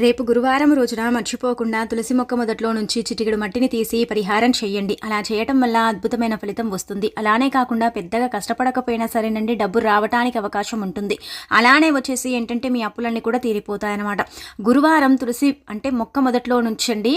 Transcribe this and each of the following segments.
రేపు గురువారం రోజున మర్చిపోకుండా తులసి మొక్క మొదట్లో నుంచి చిటికెడు మట్టిని తీసి పరిహారం చేయండి. అలా చేయటం వల్ల అద్భుతమైన ఫలితం వస్తుంది. అలానే కాకుండా పెద్దగా కష్టపడకపోయినా సరేనండి డబ్బు రావటానికి అవకాశం ఉంటుంది. అలానే వచ్చేసి ఏంటంటే మీ అప్పులన్నీ కూడా తీరిపోతాయన్నమాట. గురువారం తులసి అంటే మొక్క మొదట్లో నుంచండి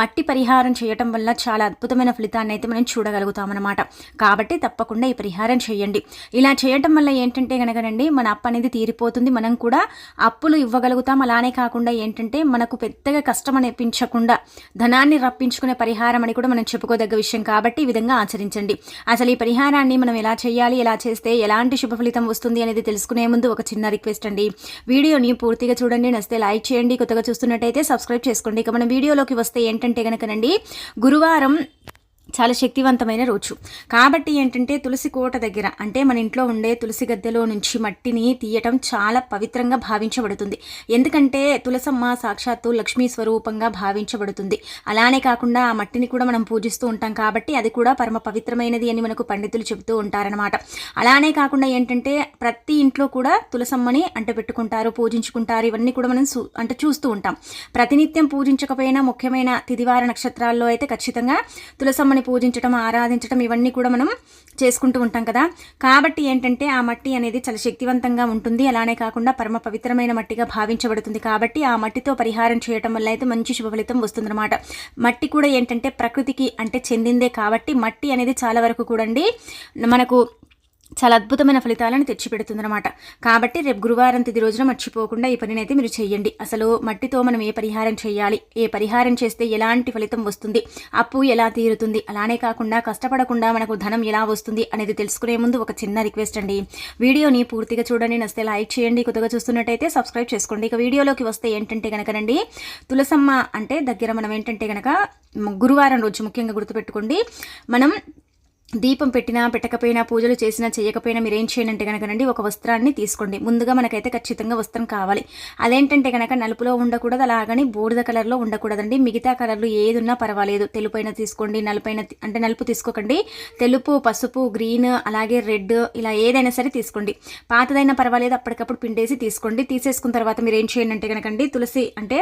మట్టి పరిహారం చేయటం వల్ల చాలా అద్భుతమైన ఫలితాన్ని అయితే మనం చూడగలుగుతామన్నమాట. కాబట్టి తప్పకుండా ఈ పరిహారం చేయండి. ఇలా చేయటం వల్ల ఏంటంటే కనుకనండి మన అప్పు అనేది తీరిపోతుంది. మనం కూడా అప్పులు ఇవ్వగలుగుతాం. అలానే కాకుండా ఏంటంటే ఏంటంటే మనకు పెద్దగా కష్టం అనిపించకుండా ధనాన్ని రప్పించుకునే పరిహారం అని కూడా మనం చెప్పుకోదగ్గ విషయం కాబట్టి ఈ విధంగా ఆచరించండి. అసలు ఈ పరిహారాన్ని మనం ఎలా చేయాలి ఎలా చేస్తే ఎలాంటి శుభ ఫలితం వస్తుంది అనేది తెలుసుకునే ముందు ఒక చిన్న రిక్వెస్ట్ అండి. వీడియోని పూర్తిగా చూడండి నస్తే లైక్ చేయండి. కొత్తగా చూస్తున్నట్టయితే సబ్స్క్రైబ్ చేసుకోండి. ఇక మన వీడియోలోకి వస్తే ఏంటంటే కనుకనండి గురువారం చాలా శక్తివంతమైన రోజు. కాబట్టి ఏంటంటే తులసి కోట దగ్గర అంటే మన ఇంట్లో ఉండే తులసి గద్దెలో నుంచి మట్టిని తీయటం చాలా పవిత్రంగా భావించబడుతుంది. ఎందుకంటే తులసమ్మ సాక్షాత్తు లక్ష్మీ స్వరూపంగా భావించబడుతుంది. అలానే కాకుండా ఆ మట్టిని కూడా మనం పూజిస్తూ ఉంటాం కాబట్టి అది కూడా పరమ పవిత్రమైనది అని మనకు పండితులు చెబుతూ ఉంటారనమాట అలానే కాకుండా ఏంటంటే ప్రతి ఇంట్లో కూడా తులసమ్మని అంటే పెట్టుకుంటారు పూజించుకుంటారు. ఇవన్నీ కూడా మనం అంటే చూస్తూ ఉంటాం. ప్రతినిత్యం పూజించకపోయినా ముఖ్యమైన తిదివార నక్షత్రాల్లో అయితే ఖచ్చితంగా తులసమ్మని పూజించడం ఆరాధించడం ఇవన్నీ కూడా మనం చేసుకుంటూ ఉంటాం కదా. కాబట్టి ఏంటంటే ఆ మట్టి అనేది చాలా శక్తివంతంగా ఉంటుంది. అలానే కాకుండా పరమ పవిత్రమైన మట్టిగా భావించబడుతుంది. కాబట్టి ఆ మట్టితో పరిహారం చేయటం వల్ల అయితే మంచి శుభ ఫలితం వస్తుందన్నమాట. మట్టి కూడా ఏంటంటే ప్రకృతికి అంటే చెందిందే. కాబట్టి మట్టి అనేది చాలా వరకు కూడండి మనకు చాలా అద్భుతమైన ఫలితాలను తెచ్చిపెడుతుందన్నమాట. కాబట్టి రేపు గురువారం తిది రోజున మర్చిపోకుండా ఈ పనిని అయితే మీరు చేయండి అసలు మట్టితో మనం ఏ పరిహారం చేయాలి ఏ పరిహారం చేస్తే ఎలాంటి ఫలితం వస్తుంది? అప్పు ఎలా తీరుతుంది? అలానే కాకుండా కష్టపడకుండా మనకు ధనం ఎలా వస్తుంది అనేది తెలుసుకునే ముందు ఒక చిన్న రిక్వెస్ట్ అండి. వీడియోని పూర్తిగా చూడండి. నస్తే లైక్ చేయండి. కొత్తగా చూస్తున్నట్టయితే సబ్స్క్రైబ్ చేసుకోండి. ఇక వీడియోలోకి వస్తే ఏంటంటే కనుకనండి తులసమ్మ అంటే దగ్గర మనం ఏంటంటే కనుక గురువారం రోజు ముఖ్యంగా గుర్తుపెట్టుకోండి. మనం దీపం పెట్టినా పెట్టకపోయినా పూజలు చేసినా చేయకపోయినా మీరు ఏం చేయండి అంటే కనుకనండి ఒక వస్త్రాన్ని తీసుకోండి. ముందుగా మనకైతే ఖచ్చితంగా వస్త్రం కావాలి. అదేంటంటే కనుక నలుపులో ఉండకూడదు అలాగని బూడిద కలర్లో ఉండకూడదండి. మిగతా కలర్లు ఏది ఉన్నా పర్వాలేదు. తెలుపైన తీసుకోండి నలుపైన అంటే నలుపు తీసుకోకండి. తెలుపు పసుపు గ్రీన్ అలాగే రెడ్ ఇలా ఏదైనా సరే తీసుకోండి. పాతదైనా పర్వాలేదు అప్పటికప్పుడు పిండేసి తీసుకోండి. తీసేసుకున్న తర్వాత మీరు ఏం చేయండి అంటే కనుకండి తులసి అంటే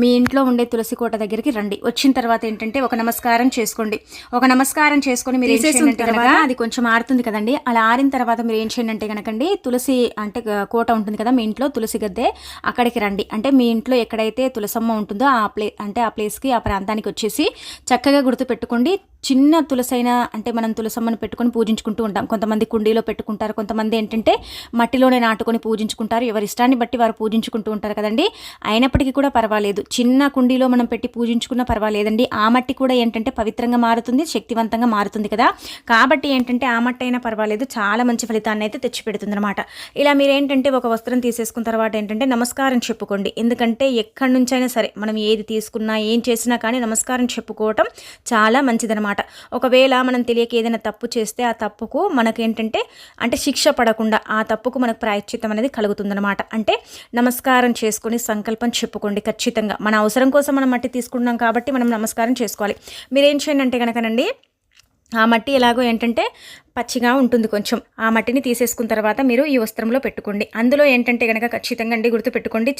మీ ఇంట్లో ఉండే తులసి కోట దగ్గరికి రండి. వచ్చిన తర్వాత ఏంటంటే ఒక నమస్కారం చేసుకోండి. ఒక నమస్కారం చేసుకొని మీరు ఏం చేసినట్టు కనుక అది కొంచెం ఆరుతుంది కదండి. అలా ఆరిన తర్వాత మీరు ఏం చేయండి అంటే కనుకండి తులసి అంటే కోట ఉంటుంది కదా మీ ఇంట్లో తులసి గద్దె అక్కడికి రండి. అంటే మీ ఇంట్లో ఎక్కడైతే తులసమ్మ ఉంటుందో ఆ ప్లే అంటే ఆ ప్లేస్కి ఆ ప్రాంతానికి వచ్చేసి చక్కగా గుర్తు పెట్టుకోండి. చిన్న తులసైన అంటే మనం తులసమ్మను పెట్టుకొని పూజించుకుంటూ ఉంటాం. కొంతమంది కుండీలో పెట్టుకుంటారు కొంతమంది ఏంటంటే మట్టిలోనే నాటుకొని పూజించుకుంటారు. ఎవరి ఇష్టాన్ని బట్టి వారు పూజించుకుంటూ ఉంటారు కదండి. అయినప్పటికీ కూడా పర్వాలేదు. చిన్న కుండీలో మనం పెట్టి పూజించుకున్నా పర్వాలేదండి. ఆ మట్టి కూడా ఏంటంటే పవిత్రంగా మారుతుంది శక్తివంతంగా మారుతుంది కదా. కాబట్టి ఏంటంటే ఆ మట్టి అయినా పర్వాలేదు చాలా మంచి ఫలితాన్ని అయితే తెచ్చిపెడుతుంది అనమాట ఇలా మీరు ఏంటంటే ఒక వస్త్రం తీసేసుకున్న తర్వాత ఏంటంటే నమస్కారం చెప్పుకోండి. ఎందుకంటే ఎక్కడి నుంచైనా సరే మనం ఏది తీసుకున్నా ఏం చేసినా కానీ నమస్కారం చెప్పుకోవటం చాలా మంచిదనమాట ఒకవేళ మనం తెలియక ఏదైనా తప్పు చేస్తే ఆ తప్పుకు మనకేంటంటే అంటే శిక్ష పడకుండా ఆ తప్పుకు మనకు ప్రాయశ్చిత్తం అనేది కలుగుతుందనమాట అంటే నమస్కారం చేసుకొని సంకల్పం చెప్పుకోండి ఖచ్చితంగా. మన అవసరం కోసం మనం మట్టి తీసుకుంటున్నాం కాబట్టి మనం నమస్కారం చేసుకోవాలి. మీరేం చేయండి అంటే కనుకనండి ఆ మట్టి ఎలాగో ఏంటంటే పచ్చిగా ఉంటుంది కొంచెం. ఆ మట్టిని తీసేసుకున్న తర్వాత మీరు ఈ వస్త్రంలో పెట్టుకోండి. అందులో ఏంటంటే కనుక ఖచ్చితంగా అండి గుర్తు పెట్టుకోండి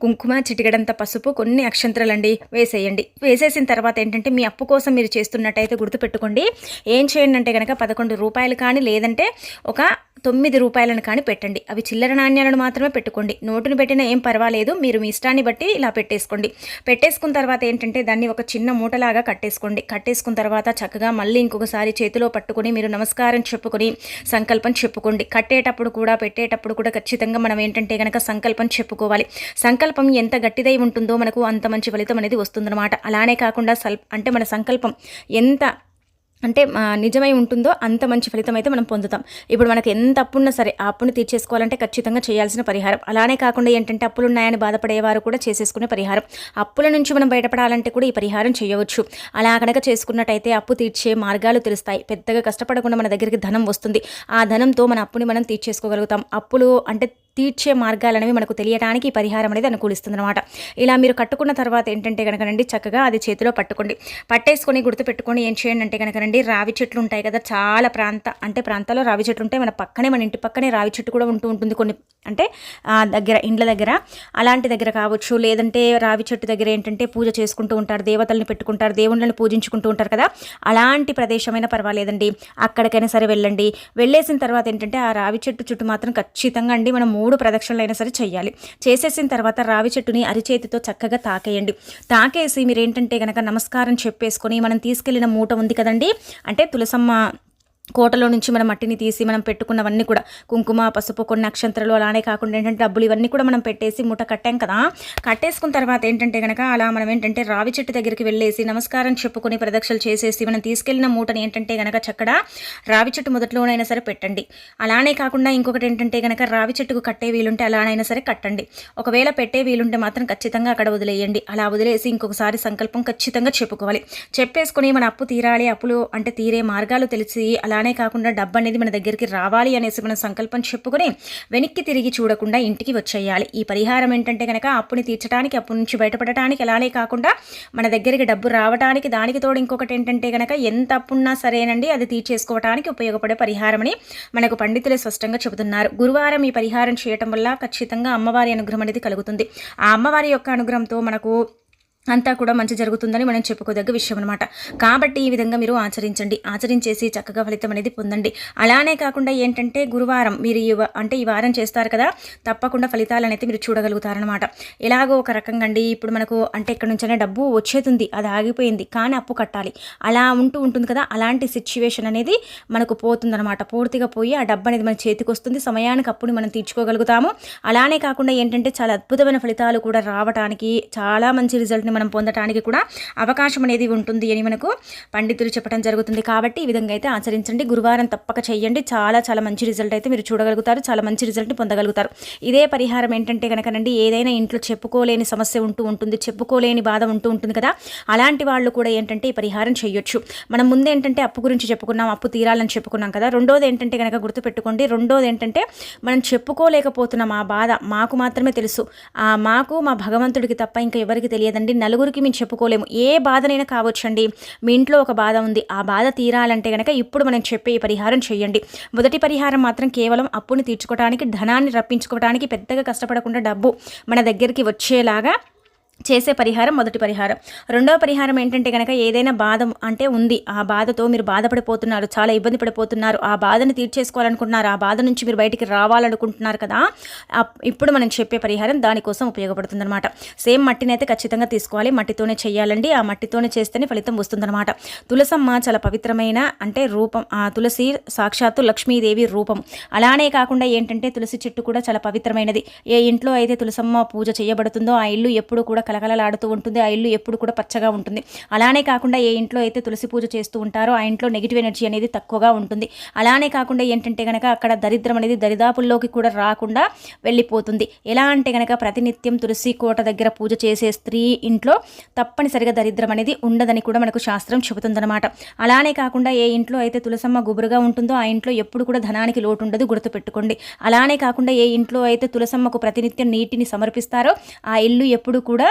కుంకుమ చిటికెడంత పసుపు కొన్ని అక్షంతరాలండి వేసేయండి. వేసేసిన తర్వాత ఏంటంటే మీ అప్పు కోసం మీరు చేస్తున్నట్టయితే గుర్తు పెట్టుకోండి ఏం చేయండి అంటే కనుక పదకొండు రూపాయలు కానీ లేదంటే ఒక తొమ్మిది రూపాయలను కానీ పెట్టండి. అవి చిల్లర నాణ్యాలను మాత్రమే పెట్టుకోండి. నోటును పెట్టినా ఏం పర్వాలేదు. మీరు మీ ఇష్టాన్ని బట్టి ఇలా పెట్టేసుకోండి. పెట్టేసుకున్న తర్వాత ఏంటంటే దాన్ని ఒక చిన్న మూటలాగా కట్టేసుకోండి. కట్టేసుకున్న తర్వాత చక్కగా మళ్ళీ ఇంకొకసారి చేతిలో పట్టుకొని మీరు నమస్కారం చెప్పుకొని సంకల్పం చెప్పుకోండి. కట్టేటప్పుడు కూడా పెట్టేటప్పుడు కూడా ఖచ్చితంగా మనం ఏంటంటే కనుక సంకల్పం చెప్పుకోవాలి. సంకల్పం ఎంత గట్టిదై ఉంటుందో మనకు అంత మంచి ఫలితం అనేది వస్తుందన్నమాట. అలానే కాకుండా సల్ అంటే మన సంకల్పం ఎంత అంటే నిజమై ఉంటుందో అంత మంచి ఫలితం అయితే మనం పొందుతాం. ఇప్పుడు మనకు ఎంత అప్పున్నా సరే ఆ అప్పుని తీర్చేసుకోవాలంటే ఖచ్చితంగా చేయాల్సిన పరిహారం. అలానే కాకుండా ఏంటంటే అప్పులు ఉన్నాయని బాధపడేవారు కూడా చేసేసుకునే పరిహారం. అప్పుల నుంచి మనం బయటపడాలంటే కూడా ఈ పరిహారం చేయవచ్చు. అలా కనుక చేసుకున్నట్టయితే అప్పు తీర్చే మార్గాలు తెలుస్తాయి. పెద్దగా కష్టపడకుండా మన దగ్గరికి ధనం వస్తుంది. ఆ ధనంతో మన అప్పుని మనం తీర్చేసుకోగలుగుతాం. అప్పులు అంటే తీర్చే మార్గాలనేవి మనకు తెలియడానికి ఈ పరిహారం అనేది అనుకూలిస్తుంది అనమాట ఇలా మీరు కట్టుకున్న తర్వాత ఏంటంటే కనుకనండి చక్కగా అది చేతిలో పట్టుకోండి. పట్టేసుకొని గుర్తుపెట్టుకొని ఏం చేయండి అంటే కనుకనండి రావి చెట్లు ఉంటాయి కదా చాలా ప్రాంత అంటే ప్రాంతాల్లో రావి చెట్లు ఉంటాయి. మన పక్కనే మన ఇంటి పక్కనే రావి చెట్టు కూడా ఉంటూ ఉంటుంది కొన్ని అంటే ఆ, దగ్గర ఇండ్ల దగ్గర. అలాంటి దగ్గర కావచ్చు లేదంటే రావి చెట్టు దగ్గర ఏంటంటే పూజ చేసుకుంటూ ఉంటారు దేవతలను పెట్టుకుంటారు దేవుళ్ళని పూజించుకుంటూ ఉంటారు కదా. అలాంటి ప్రదేశమైనా పర్వాలేదండి. అక్కడికైనా సరే వెళ్ళండి. వెళ్ళేసిన తర్వాత ఏంటంటే ఆ రావి చెట్టు చుట్టూ మాత్రం ఖచ్చితంగా అండి మనం మూడు ప్రదక్షిణలైనా సరే చేయాలి చేసేసిన తర్వాత రావి చెట్టుని అరిచేతితో చక్కగా తాకేయండి. తాకేసి మీరు ఏంటంటే కనుక నమస్కారం చెప్పేసుకొని మనం తీసుకెళ్ళిన మూట ఉంది కదండి? అంటే తులసమ్మ కోటలో నుంచి మనం మట్టిని తీసి మనం పెట్టుకున్నవన్నీ కూడా కుంకుమ పసుపు కొన్ని నక్షత్రాలు అలానే కాకుండా ఏంటంటే డబ్బులు ఇవన్నీ కూడా మనం పెట్టేసి మూట కట్టాం కదా. కట్టేసుకున్న తర్వాత ఏంటంటే కనుక అలా మనం ఏంటంటే రావి చెట్టు దగ్గరికి వెళ్ళేసి నమస్కారం చెప్పుకొని ప్రదక్షిణలు చేసేసి మనం తీసుకెళ్ళిన మూటని ఏంటంటే కనుక చక్కడ రావి చెట్టు మొదట్లోనైనా సరే పెట్టండి. అలానే కాకుండా ఇంకొకటి ఏంటంటే కనుక రావి చెట్టుకు కట్టే వీలుంటే అలానైనా సరే కట్టండి. ఒకవేళ పెట్టే వీలుంటే మాత్రం ఖచ్చితంగా అక్కడ వదిలేయండి. అలా వదిలేసి ఇంకొకసారి సంకల్పం ఖచ్చితంగా చెప్పుకోవాలి. చెప్పేసుకొని మన అప్పు తీరాలి. అప్పులు అంటే తీరే మార్గాలు తెలిసి అలా అలానే కాకుండా డబ్బు అనేది మన దగ్గరికి రావాలి అనేసి మనం సంకల్పం చెప్పుకొని వెనక్కి తిరిగి చూడకుండా ఇంటికి వచ్చేయాలి. ఈ పరిహారం ఏంటంటే కనుక అప్పుని తీర్చడానికి అప్పు నుంచి బయటపడటానికి అలానే కాకుండా మన దగ్గరికి డబ్బు రావడానికి దానికి తోడు ఇంకొకటి ఏంటంటే కనుక ఎంత అప్పున్నా సరేనండి అది తీర్చేసుకోవడానికి ఉపయోగపడే పరిహారం అని మనకు పండితులు స్పష్టంగా చెబుతున్నారు. గురువారం ఈ పరిహారం చేయటం వల్ల ఖచ్చితంగా అమ్మవారి అనుగ్రహం అనేది కలుగుతుంది. ఆ అమ్మవారి యొక్క అనుగ్రహంతో మనకు అంతా కూడా మంచి జరుగుతుందని మనం చెప్పుకోదగ్గ విషయం అనమాట కాబట్టి ఈ విధంగా మీరు ఆచరించండి. ఆచరించేసి చక్కగా ఫలితం అనేది పొందండి. అలానే కాకుండా ఏంటంటే గురువారం మీరు ఈ వ- అంటే ఈ వారం చేస్తారు కదా తప్పకుండా ఫలితాలు అనేది మీరు చూడగలుగుతారనమాట ఎలాగో ఒక రకంగా అండి ఇప్పుడు మనకు అంటే ఇక్కడ నుంచైనా డబ్బు వచ్చేతుంది అది ఆగిపోయింది కానీ అప్పు కట్టాలి. అలా ఉంటూ ఉంటుంది కదా అలాంటి సిచ్యువేషన్ అనేది మనకు పోతుందనమాట పూర్తిగా పోయి ఆ డబ్బు అనేది మన చేతికి వస్తుంది సమయానికి అప్పుని మనం తీర్చుకోగలుగుతాము. అలానే కాకుండా ఏంటంటే చాలా అద్భుతమైన ఫలితాలు కూడా రావడానికి చాలా మంచి రిజల్ట్ని మనం పొందడానికి కూడా అవకాశం అనేది ఉంటుంది అని మనకు పండితులు చెప్పడం జరుగుతుంది. కాబట్టి ఈ విధంగా అయితే ఆచరించండి. గురువారం తప్పక చేయండి. చాలా చాలా మంచి రిజల్ట్ అయితే మీరు చూడగలుగుతారు. చాలా మంచి రిజల్ట్ని పొందగలుగుతారు. ఇదే పరిహారం ఏంటంటే కనుకనండి ఏదైనా ఇంట్లో చెప్పుకోలేని సమస్య ఉంటూ ఉంటుంది చెప్పుకోలేని బాధ ఉంటూ ఉంటుంది కదా. అలాంటి వాళ్ళు కూడా ఏంటంటే ఈ పరిహారం చేయొచ్చు. మనం ముందు ఏంటంటే అప్పు గురించి చెప్పుకున్నాం అప్పు తీరాలని చెప్పుకున్నాం కదా. రెండోది ఏంటంటే కనుక గుర్తుపెట్టుకోండి. రెండోది ఏంటంటే మనం చెప్పుకోలేకపోతున్నాం ఆ బాధ. మాకు మాత్రమే తెలుసు. ఆ మాకు మా భగవంతుడికి తప్ప ఇంకా ఎవరికి తెలియదండి. నలుగురికి మేము చెప్పుకోలేము. ఏ బాధనైనా కావచ్చండి. మీ ఇంట్లో ఒక బాధ ఉంది. ఆ బాధ తీరాలంటే కనుక ఇప్పుడు మనం చెప్పే ఈ పరిహారం చేయండి మొదటి పరిహారం మాత్రం కేవలం అప్పుని తీర్చుకోవడానికి ధనాన్ని రప్పించుకోవడానికి పెద్దగా కష్టపడకుండా డబ్బు మన దగ్గరికి వచ్చేలాగా చేసే పరిహారం మొదటి పరిహారం. రెండవ పరిహారం ఏంటంటే కనుక ఏదైనా బాధ అంటే ఉంది ఆ బాధతో మీరు బాధపడిపోతున్నారు చాలా ఇబ్బంది పడిపోతున్నారు ఆ బాధను తీర్చేసుకోవాలనుకుంటున్నారు ఆ బాధ నుంచి మీరు బయటికి రావాలనుకుంటున్నారు కదా ఇప్పుడు మనం చెప్పే పరిహారం దానికోసం ఉపయోగపడుతుంది అనమాట సేమ్ మట్టిని అయితే ఖచ్చితంగా తీసుకోవాలి మట్టితోనే చేయాలండి ఆ మట్టితోనే చేస్తేనే ఫలితం వస్తుందన్నమాట. తులసమ్మ చాలా పవిత్రమైన అంటే రూపం ఆ తులసి సాక్షాత్తు లక్ష్మీదేవి రూపం. అలానే కాకుండా ఏంటంటే తులసి చెట్టు కూడా చాలా పవిత్రమైనది. ఏ ఇంట్లో అయితే తులసమ్మ పూజ చేయబడుతుందో ఆ ఇల్లు ఎప్పుడు కూడా కలకలలాడుతూ ఉంటుంది. ఆ ఇల్లు ఎప్పుడు కూడా పచ్చగా ఉంటుంది. అలానే కాకుండా ఏ ఇంట్లో అయితే తులసి పూజ చేస్తూ ఉంటారో ఆ ఇంట్లో నెగిటివ్ ఎనర్జీ అనేది తక్కువగా ఉంటుంది. అలానే కాకుండా ఏంటంటే కనుక అక్కడ దరిద్రం అనేది దరిదాపుల్లోకి కూడా రాకుండా వెళ్ళిపోతుంది. ఎలా అంటే కనుక ప్రతినిత్యం తులసి కోట దగ్గర పూజ చేసే స్త్రీ ఇంట్లో తప్పనిసరిగా దరిద్రం అనేది ఉండదని కూడా మనకు శాస్త్రం చెబుతుందన్నమాట. అలానే కాకుండా ఏ ఇంట్లో అయితే తులసమ్మ గుబురుగా ఉంటుందో ఆ ఇంట్లో ఎప్పుడు కూడా ధనానికి లోటు ఉండదు గుర్తుపెట్టుకోండి. అలానే కాకుండా ఏ ఇంట్లో అయితే తులసమ్మకు ప్రతినిత్యం నీటిని సమర్పిస్తారో ఆ ఇల్లు ఎప్పుడు కూడా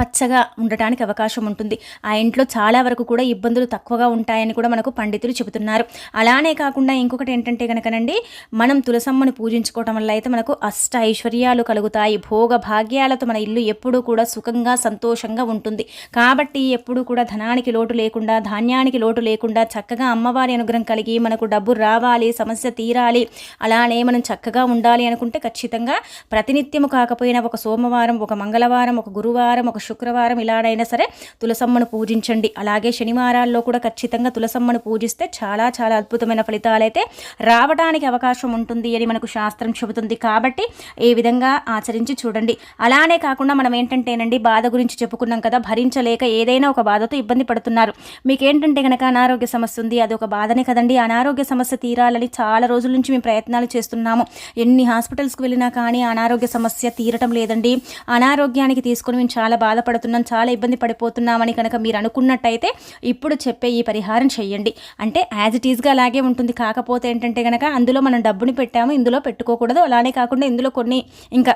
పచ్చగా ఉండటానికి అవకాశం ఉంటుంది. ఆ ఇంట్లో చాలా వరకు కూడా ఇబ్బందులు తక్కువగా ఉంటాయని కూడా మనకు పండితులు చెబుతున్నారు. అలానే కాకుండా ఇంకొకటి ఏంటంటే కనుకనండి మనం తులసమ్మను పూజించుకోవటం వల్ల అయితే మనకు అష్ట ఐశ్వర్యాలు కలుగుతాయి. భోగ భాగ్యాలతో మన ఇల్లు ఎప్పుడూ కూడా సుఖంగా సంతోషంగా ఉంటుంది. కాబట్టి ఎప్పుడూ కూడా ధనానికి లోటు లేకుండా ధాన్యానికి లోటు లేకుండా చక్కగా అమ్మవారి అనుగ్రహం కలిగి మనకు డబ్బు రావాలి సమస్య తీరాలి అలానే మనం చక్కగా ఉండాలి అనుకుంటే ఖచ్చితంగా ప్రతినిత్యము కాకపోయినా ఒక సోమవారం ఒక మంగళవారం ఒక గురువారం ఒక శుక్రవారం ఇలానైనా సరే తులసమ్మను పూజించండి. అలాగే శనివారాల్లో కూడా ఖచ్చితంగా తులసమ్మను పూజిస్తే చాలా చాలా అద్భుతమైన ఫలితాలైతే రావడానికి అవకాశం ఉంటుంది అని మనకు శాస్త్రం చెబుతుంది. కాబట్టి ఏ విధంగా ఆచరించి చూడండి. అలానే కాకుండా మనం ఏంటంటేనండి బాధ గురించి చెప్పుకున్నాం కదా భరించలేక ఏదైనా ఒక బాధతో ఇబ్బంది పడుతున్నారు. మీకేంటంటే కనుక అనారోగ్య సమస్య ఉంది అది ఒక బాధనే కదండి. అనారోగ్య సమస్య తీరాలని చాలా రోజుల నుంచి మేము ప్రయత్నాలు చేస్తున్నాము. ఎన్ని హాస్పిటల్స్కి వెళ్ళినా కానీ అనారోగ్య సమస్య తీరటం లేదండి. అనారోగ్యానికి తీసుకొని మేము చాలా బాధ బాధపడుతున్నాం చాలా ఇబ్బంది పడిపోతున్నామని కనుక మీరు అనుకున్నట్టయితే ఇప్పుడు చెప్పే ఈ పరిహారం చేయండి అంటే యాజ్ ఇట్ ఈస్గా అలాగే ఉంటుంది. కాకపోతే ఏంటంటే కనుక అందులో మనం డబ్బుని పెట్టాము ఇందులో పెట్టుకోకూడదు. అలానే కాకుండా ఇందులో కొన్ని ఇంకా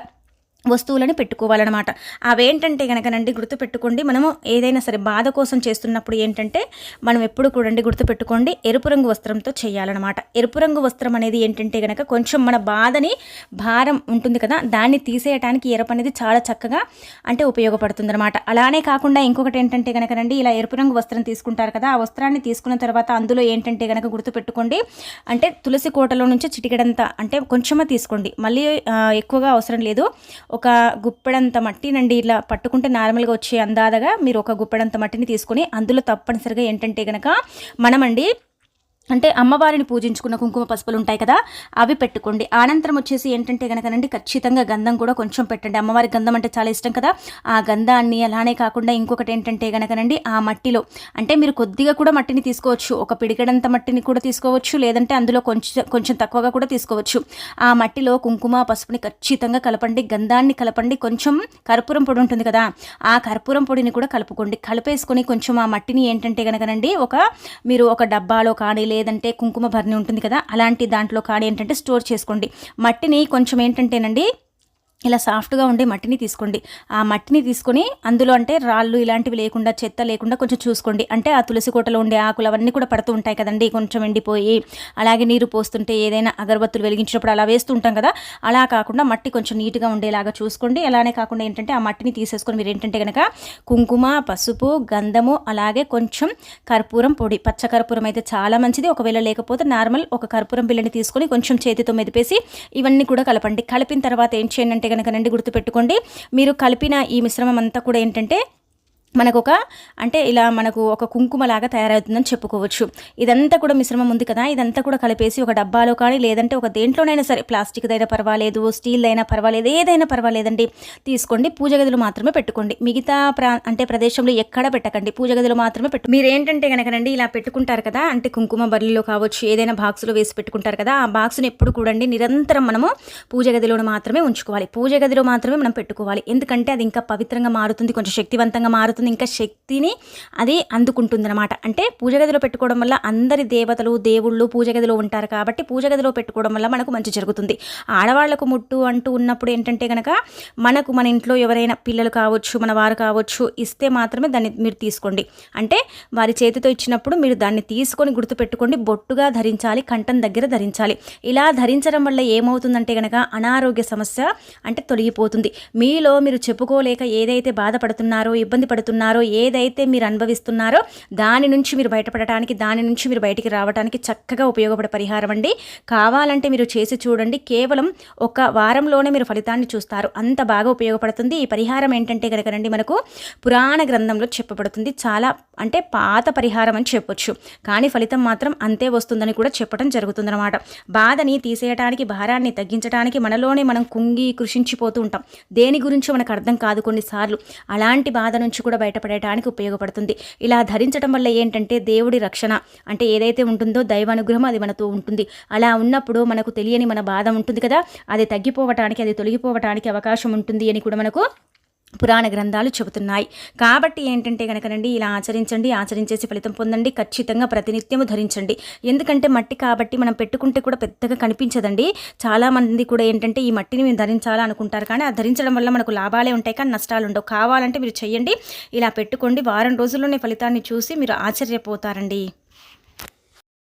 వస్తువులను పెట్టుకోవాలన్నమాట. అవేంటంటే కనుకనండి గుర్తుపెట్టుకోండి మనము ఏదైనా సరే బాధ కోసం చేస్తున్నప్పుడు ఏంటంటే మనం ఎప్పుడు కూడండి గుర్తుపెట్టుకోండి ఎరుపు రంగు వస్త్రంతో చేయాలన్నమాట. ఎరుపు రంగు వస్త్రం అనేది ఏంటంటే కనుక కొంచెం మన బాధని భారం ఉంటుంది కదా దాన్ని తీసేయటానికి ఎరుపు అనేది చాలా చక్కగా అంటే ఉపయోగపడుతుంది అనమాట అలానే కాకుండా ఇంకొకటి ఏంటంటే కనుకనండి ఇలా ఎరుపు రంగు వస్త్రం తీసుకుంటారు కదా ఆ వస్త్రాన్ని తీసుకున్న తర్వాత అందులో ఏంటంటే కనుక గుర్తుపెట్టుకోండి అంటే తులసి కోటలో నుంచి చిటికెడంత అంటే కొంచెమే తీసుకోండి. మళ్ళీ ఎక్కువగా అవసరం లేదు. ఒక గుప్పెడంత మట్టినండి ఇలా పట్టుకుంటే నార్మల్గా వచ్చే అందాదగా మీరు ఒక గుప్పెడంత మట్టిని తీసుకొని అందులో తప్పనిసరిగా ఏంటంటే కనుక మనమండి అంటే అమ్మవారిని పూజించుకున్న కుంకుమ పసుపులు ఉంటాయి కదా అవి పెట్టుకోండి. అనంతరం వచ్చేసి ఏంటంటే కనుకనండి ఖచ్చితంగా గంధం కూడా కొంచెం పెట్టండి. అమ్మవారి గంధం అంటే చాలా ఇష్టం కదా. ఆ గంధాన్ని అలానే కాకుండా ఇంకొకటి ఏంటంటే కనుకనండి ఆ మట్టిలో. అంటే మీరు కొద్దిగా కూడా మట్టిని తీసుకోవచ్చు. ఒక పిడికడంత మట్టిని కూడా తీసుకోవచ్చు. లేదంటే అందులో కొంచెం కొంచెం తక్కువగా కూడా తీసుకోవచ్చు. ఆ మట్టిలో కుంకుమ పసుపుని ఖచ్చితంగా కలపండి. గంధాన్ని కలపండి. కొంచెం కర్పూరం పొడి ఉంటుంది కదా ఆ కర్పూరం పొడిని కూడా కలుపుకోండి. కలిపేసుకొని కొంచెం ఆ మట్టిని ఏంటంటే కనుకనండి ఒక మీరు ఒక డబ్బాలో కానీ లేదంటే కుంకుమ భరణి ఉంటుంది కదా అలాంటి దాంట్లో కాడి ఏంటంటే స్టోర్ చేసుకోండి. మట్టిని కొంచెం ఏంటంటేనండి ఇలా సాఫ్ట్గా ఉండే మట్టిని తీసుకోండి. ఆ మట్టిని తీసుకొని అందులో అంటే రాళ్ళు ఇలాంటివి లేకుండా చెత్త లేకుండా కొంచెం చూసుకోండి. అంటే ఆ తులసి కోటలో ఉండే ఆకులు అవన్నీ కూడా పడుతూ ఉంటాయి కదండి. కొంచెం ఎండిపోయి అలాగే నీరు పోస్తుంటే ఏదైనా అగరబత్తులు వెలిగించినప్పుడు అలా వేస్తూ ఉంటాం కదా. అలా కాకుండా మట్టి కొంచెం నీట్గా ఉండేలాగా చూసుకోండి. అలానే కాకుండా ఏంటంటే ఆ మట్టిని తీసేసుకొని మీరు ఏంటంటే కనుక కుంకుమ పసుపు గంధము అలాగే కొంచెం కర్పూరం పొడి పచ్చ కర్పూరం అయితే చాలా మంచిది. ఒకవేళ లేకపోతే నార్మల్ ఒక కర్పూరం బిల్లని తీసుకొని కొంచెం చేతితో మెదిపేసి ఇవన్నీ కూడా కలపండి. కలిపిన తర్వాత ఏం చేయండి అంటే కనుక నండి గుర్తుపెట్టుకోండి. మీరు కలిపిన ఈ మిశ్రమం అంతా కూడా ఏంటంటే మనకు ఒక అంటే ఇలా మనకు ఒక కుంకుమలాగా తయారవుతుందని చెప్పుకోవచ్చు. ఇదంతా కూడా మిశ్రమం ఉంది కదా ఇదంతా కూడా కలిపేసి ఒక డబ్బాలో కానీ లేదంటే ఒక దేంట్లోనైనా సరే ప్లాస్టిక్దైనా పర్వాలేదు స్టీల్ అయినా పర్వాలేదు ఏదైనా పర్వాలేదండి. తీసుకోండి పూజ గదులు మాత్రమే పెట్టుకోండి. మిగతా ప్రా అంటే ప్రదేశంలో ఎక్కడ పెట్టకండి పూజ గదులు మాత్రమే పెట్టు. మీరు ఏంటంటే కనుకనండి ఇలా పెట్టుకుంటారు కదా అంటే కుంకుమ బర్రెలో కావచ్చు ఏదైనా బాక్సులో వేసి పెట్టుకుంటారు కదా ఆ బాక్స్ని ఎప్పుడు కూడండి నిరంతరం మనము పూజ గదిలో మాత్రమే ఉంచుకోవాలి. పూజ గదిలో మాత్రమే మనం పెట్టుకోవాలి. ఎందుకంటే అది ఇంకా పవిత్రంగా మారుతుంది కొంచెం శక్తివంతంగా మారుతుంది. అవుతుంది ఇంకా శక్తిని అది అందుకుంటుంది అనమాట అంటే పూజ గదిలో పెట్టుకోవడం వల్ల అందరి దేవతలు దేవుళ్ళు పూజ గదిలో ఉంటారు కాబట్టి పూజ గదిలో పెట్టుకోవడం వల్ల మనకు మంచి జరుగుతుంది. ఆడవాళ్ళకు ముట్టు అంటూ ఉన్నప్పుడు ఏంటంటే కనుక మనకు మన ఇంట్లో ఎవరైనా పిల్లలు కావచ్చు మన వారు కావచ్చు ఇస్తే మాత్రమే దాన్ని మీరు తీసుకోండి. అంటే వారి చేతితో ఇచ్చినప్పుడు మీరు దాన్ని తీసుకొని గుర్తుపెట్టుకోండి. బొట్టుగా ధరించాలి కంఠం దగ్గర ధరించాలి. ఇలా ధరించడం వల్ల ఏమవుతుందంటే కనుక అనారోగ్య సమస్య అంటే తొలగిపోతుంది. మీలో మీరు చెప్పుకోలేక ఏదైతే బాధపడుతున్నారో ఇబ్బంది పడుతున్నారో అనుభవిస్తున్నారో ఏదైతే మీరు అనుభవిస్తున్నారో దాని నుంచి మీరు బయటపడటానికి దాని నుంచి మీరు బయటికి రావడానికి చక్కగా ఉపయోగపడే పరిహారం అండి. కావాలంటే మీరు చేసి చూడండి. కేవలం ఒక వారంలోనే మీరు ఫలితాన్ని చూస్తారు. అంత బాగా ఉపయోగపడుతుంది. ఈ పరిహారం ఏంటంటే కనుక రండి మనకు పురాణ గ్రంథంలో చెప్పబడుతుంది. చాలా అంటే పాత పరిహారం అని చెప్పొచ్చు. కానీ ఫలితం మాత్రం అంతే వస్తుందని కూడా చెప్పడం జరుగుతుందన్నమాట. బాధని తీసేయటానికి భారాన్ని తగ్గించడానికి మనలోనే మనం కుంగి కృషించిపోతూ ఉంటాం. దేని గురించి మనకు అర్థం కాదు కొన్నిసార్లు. అలాంటి బాధ నుంచి కూడా బయటపడటానికి ఉపయోగపడుతుంది. ఇలా ధరించడం వల్ల ఏంటంటే దేవుడి రక్షణ అంటే ఏదైతే ఉంటుందో దైవానుగ్రహం అది మనతో ఉంటుంది. అలా ఉన్నప్పుడు మనకు తెలియని మన బాధ ఉంటుంది కదా అది తగ్గిపోవటానికి అది తొలగిపోవటానికి అవకాశం ఉంటుంది అని కూడా మనకు పురాణ గ్రంథాలు చెబుతున్నాయి. కాబట్టి ఏంటంటే కనుకనండి ఇలా ఆచరించండి ఆచరించేసి ఫలితం పొందండి ఖచ్చితంగా ప్రతినిత్యము ధరించండి. ఎందుకంటే మట్టి కాబట్టి మనం పెట్టుకుంటే కూడా పెద్దగా కనిపించదండి. చాలామంది కూడా ఏంటంటే ఈ మట్టిని మేము ధరించాలా అనుకుంటారు. కానీ ఆ ధరించడం వల్ల మనకు లాభాలే ఉంటాయి. కానీ నష్టాలు ఉండవు. కావాలంటే మీరు చెయ్యండి. ఇలా పెట్టుకోండి. వారం రోజుల్లోనే ఫలితాన్ని చూసి మీరు ఆశ్చర్యపోతారండి.